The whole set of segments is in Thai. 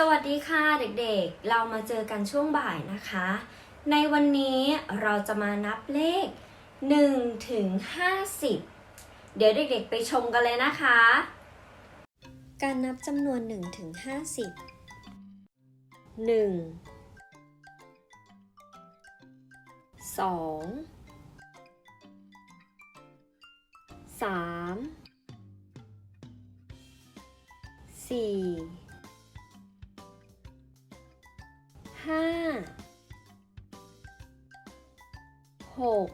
สวัสดีค่ะเด็กๆ เรามาเจอกันช่วงบ่ายนะคะ ในวันนี้เราจะมานับเลข1ถึง50 เดี๋ยวเด็กๆ ไปชมกันเลยนะคะ การนับจำนวน1ถึง50 1 2 3 4 ห้าหก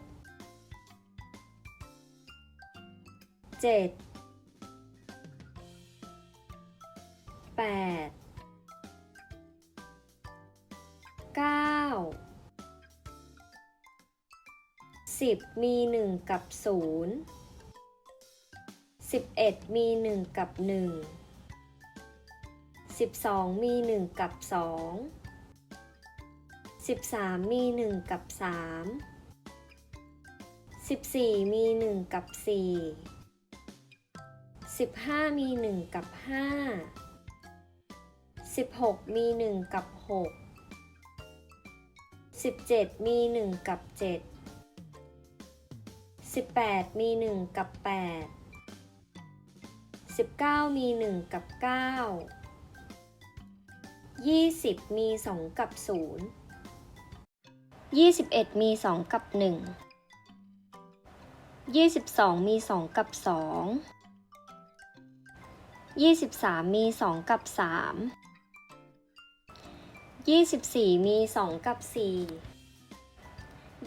เจ็ดแปดเก้าสิบมีหนึ่งกับศูนย์สิบเอ็ดมีหนึ่งกับหนึ่งสิบสองมีหนึ่งกับสอง สิบสามมีหนึ่งกับสามสิบสี่มีหนึ่งกับสี่สิบห้ามีหนึ่งกับห้าสิบหกมีหนึ่งกับหกสิบเจ็ดมีหนึ่งกับเจ็ดสิบแปดมีหนึ่งกับแปดสิบเก้ามีหนึ่งกับเก้ายี่สิบมีสองกับศู นย์ยี่สิบเอ็ดมีสองกับหนึ่งยี่สิบสองมีสองกับสองยี่สิบสามมีสองกับสามยี่สิบสี่มีสองกับสี่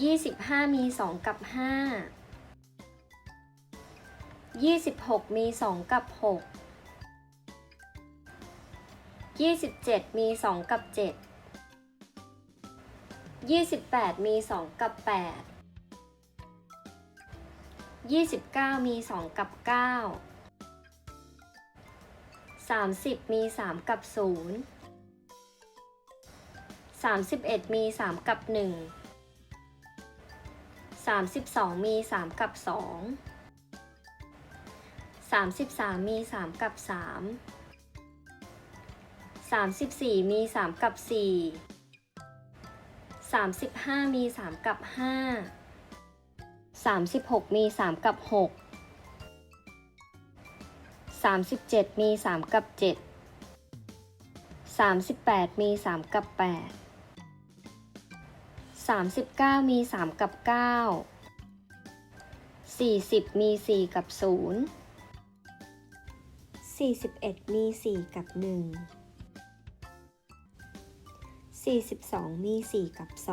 ยี่สิบห้ามีสองกับห้ายี่สิบหกมีสองกับหกยี่สิบเจ็ดมีสองกับเจ็ดยี่สิบแปดมีสองกับแปดยี่สิบเก้ามีสองกับเก้าสามสิบมีสามกับศูนย์สามสิบเอ็ดมีสามกับหนึ่งสามสิบสองมีสามกับสองสามสิบสามมีสามกับสามสามสิบสี่มีสามกับสี่ สามสิบห้ามีสามกับห้าสามสิบหกมีสามกับหกสามสิบเจ็ดมีสามกับเจ็ดสามสิบแปดมีสามกับแปดสามสิบเก้ามีสามกับเก้าสี่สิบมีสี่กับศูนย์สี่สิบเอ็ดมีสี่กับหนึ่ง 42 มี 4 กับ 2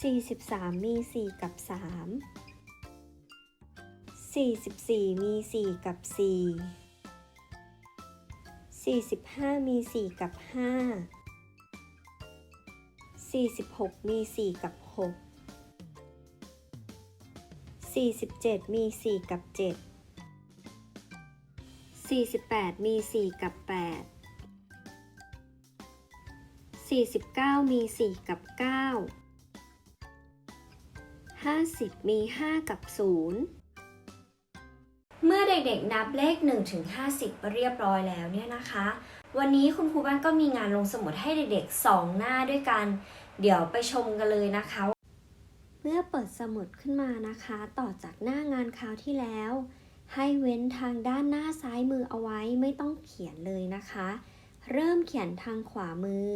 43 มี 4 กับ 3 44 มี 4 กับ 4 45 มี 4 กับ 5 46 มี 4 กับ 6 47 มี 4 กับ 7 48 มี 4 กับ 8 49 มี 4 กับ 9 50 มี 5 กับ 0 เมื่อเด็กๆนับเลข 1 ถึง 50เรียบร้อยแล้วเนี่ยนะคะ วันนี้คุณครูบ้านก็มีงานลงสมุดให้เด็กๆ 2 หน้าด้วยกัน เดี๋ยวไปชมกันเลยนะคะ เมื่อเปิดสมุดขึ้นมานะคะ ต่อจากหน้างานคราวที่แล้ว ให้เว้นทางด้านหน้าซ้ายมือเอาไว้ไม่ต้องเขียนเลยนะคะเริ่มเขียนทางขวามือ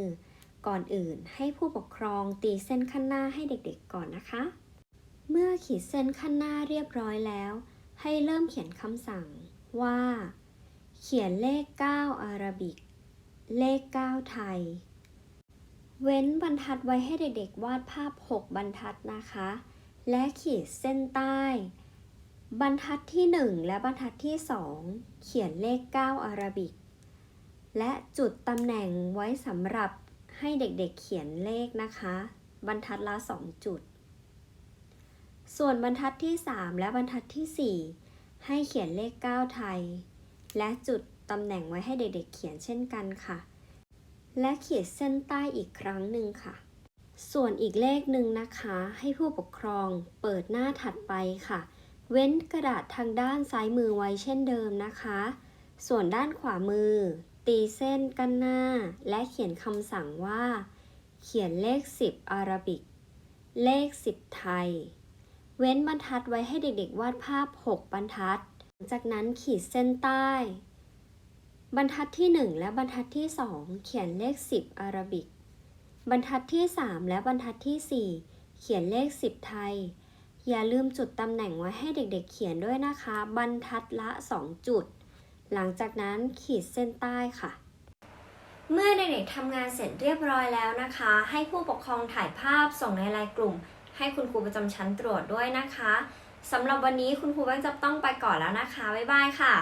ก่อนอื่นให้ผู้ปกครองตีเส้นขั้นหน้าให้เด็กๆก่อนนะคะ เมื่อขีดเส้นขั้นหน้าเรียบร้อยแล้ว ให้เริ่มเขียนคำสั่งว่า เขียนเลข 9 อาราบิก เลข 9 ไทย เว้นบรรทัดไว้ให้เด็กๆ วาดภาพ 6 บรรทัดนะคะ และขีดเส้นใต้ บรรทัดที่ 1 และบรรทัดที่ 2 เขียนเลข 9 อาราบิก และจุดตำแหน่งไว้สำหรับ ให้เด็กๆเขียนเลขนะคะ บรรทัดละ 2 จุด ส่วนบรรทัดที่ 3 และบรรทัดที่ 4 ให้เขียนเลข 9 ไทย และจุดตำแหน่งไว้ให้เด็กๆเขียนเช่นกันค่ะ และขีดเส้นใต้อีกครั้งหนึ่งค่ะ ส่วนอีกเลขหนึ่งนะคะ ให้ผู้ปกครองเปิดหน้าถัดไปค่ะ เว้นกระดาษทางด้านซ้ายมือไว้เช่นเดิมนะคะ ส่วนด้านขวามือ ตีเส้นกั้นหน้า และเขียนคำสั่งว่า เขียนเลข 10 อาราบิก เลข 10 ไทย เว้นบรรทัดไว้ให้เด็กๆ วาดภาพ 6 บรรทัดหลังจากนั้นขีดเส้นใต้ บรรทัดที่ 1 และบรรทัดที่ 2 เขียนเลข 10 อาราบิก บรรทัดที่ 3 และบรรทัดที่ 4 เขียนเลข 10 ไทย อย่าลืมจุดตำแหน่งไว้ให้เด็กๆ เขียนด้วยนะคะ บรรทัดละ 2 จุด หลังจากนั้นขีดเส้นใต้ค่ะ เมื่อเด็กๆทำงานเสร็จเรียบร้อยแล้วนะคะ ให้ผู้ปกครองถ่ายภาพส่งในไลน์กลุ่ม ให้คุณครูประจำชั้นตรวจด้วยนะคะสำหรับวันนี้คุณครูแบงค์จะต้องไปก่อนแล้วนะคะ บ๊ายบายค่ะ